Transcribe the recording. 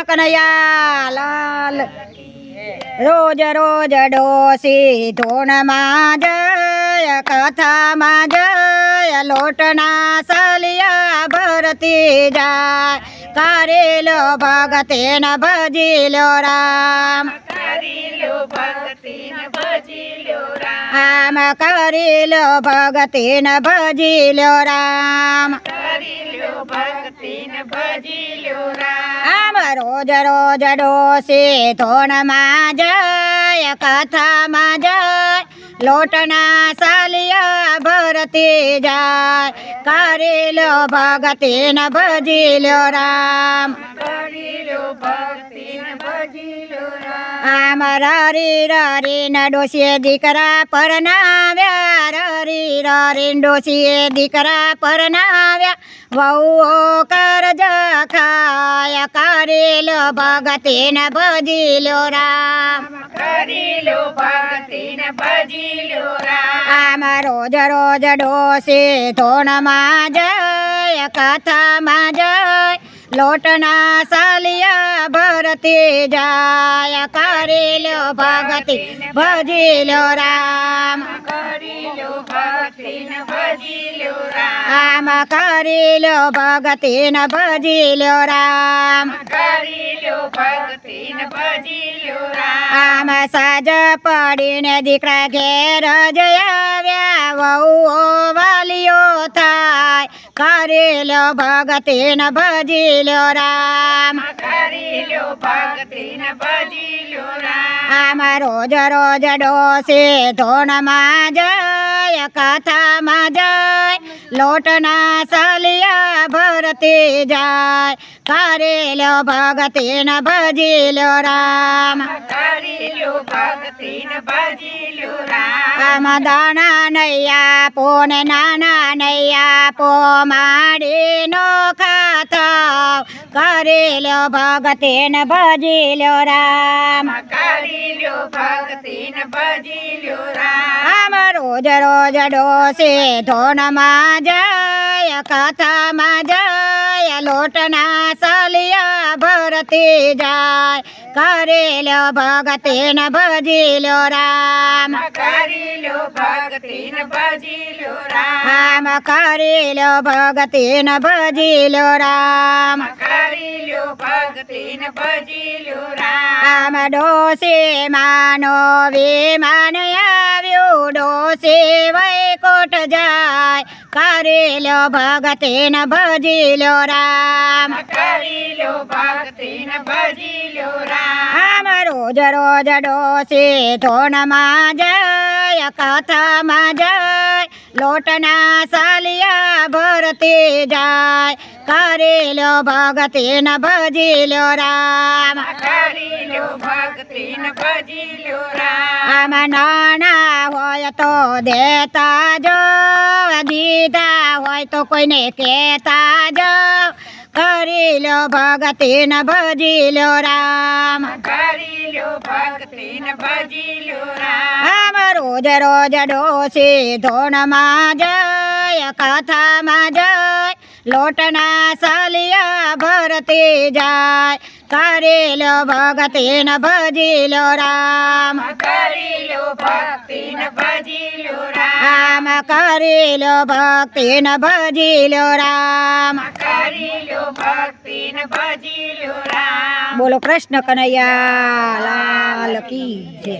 કૃષ્ણ કનૈયા, લાલ. રોજ રોજ ડોસી, ધૂણમાં જય કથામાં જય લોટના સલિયા ભરતી જાય. કરેલો ભગતે ન ભજીલો રામ. આમ કરેલો ભગતે ન ભજીલો રામ. કરીલો ભક્તિ ને ભજીલો રામ રોજ રોજ ડોસી ધોણમાં જય કથામાં જય લોટના સાલિયા ભરતી જાય. કરેલો ભગતે ન ભજીલો રામ. કરીલો ભક્તિ ને ભજીલો રામ આમ રરી રરી ન ડોસીએ દીકરા પરનાવ્યા રરી રરી ન ડોસીએ દીકરા પરનાવ્યા વહુઓ કરજ ખાય. કરેલો ભગતે ન ભજીલો રામ. કરીલો ભક્તિ ને ભજીલો રામ. આમ રોજ રોજ ડોસી ધોણમાં જય કથામાં જય. લોટના સાલિયા ભરતી જાય, કરેલો ભગતી, ભજીલો રામ. કરીલો ભક્તિ ને ભજીલો રામ આમ કરેલો ભગતી ન રામ ને ભજીલો રામ. આમ સાજ પડીને દીકરા ઘેર જયા વહુઓ વાલીઓ થાય, કરેલો ભગતી ન ભજીલો રામ. કરીલો ભક્તિ ને ભજીલો રામ આમ રોજ રોજ ડોસે ધોણમાં જય કથામાં જય લોટના સલિયા ભરતી જાય કરેલો ભગતી ન ભજીલો રામ કરીલો ભક્તિ ને ભજીલો રામ આમ દાણા નૈયા પોને નાના નૈયા પો માડીનો ખાતા કરેલો ભગતે ભજી ભજીલો રામ કરીલો ભક્તિ ભજી ભજીલો રામ રોજ રોજ ડોસે ધોનમાં જય કથામાં જય લોટના સલિયા ભરતી જાય કરેલો ને ભજી ભજીલો રામ કરીલો ભક્તિ ને ભજીલો રામ આમ કરેલો ને ભજી ભજીલો રામ કરીલો ભક્તિ ને ભજીલો રામ આમ ડોસે માનો વિમાન આવ્યું ડોસી વૈકોટ જાય કરેલો ને ભજી ભજીલો રામ કરીલો ભક્તિ ને ભજીલો રામ આમ રોજ રોજ ડોસે ધોનમાં જય કથામાં જય લોટના સાલિયા ભરતી જાય કરેલો ભગતે ન ભજીલો રામ કરીલો ભક્તિ ને ભજીલો રામ આમ નાના હોય તો દેતા જો દીધા હોય તો કોઈને કહેતા જો કરી લો ભગતી ન ભજી લો રામ. કરીલો ભક્તિ ભજી ભજીલો રામ. રોજ રોજ ડોસી ધોણમાં જય કથામાં જય લોટના સાલિયા ભરતી જાય. કરી લો ભગતી ન ભજી લો રામ. આમ કરી લો ભક્તિ ન ભજી લો રામ કરીલો ભક્તિ ને ભજીલો રામ બોલો કૃષ્ણ કનૈયા લાલ કી જય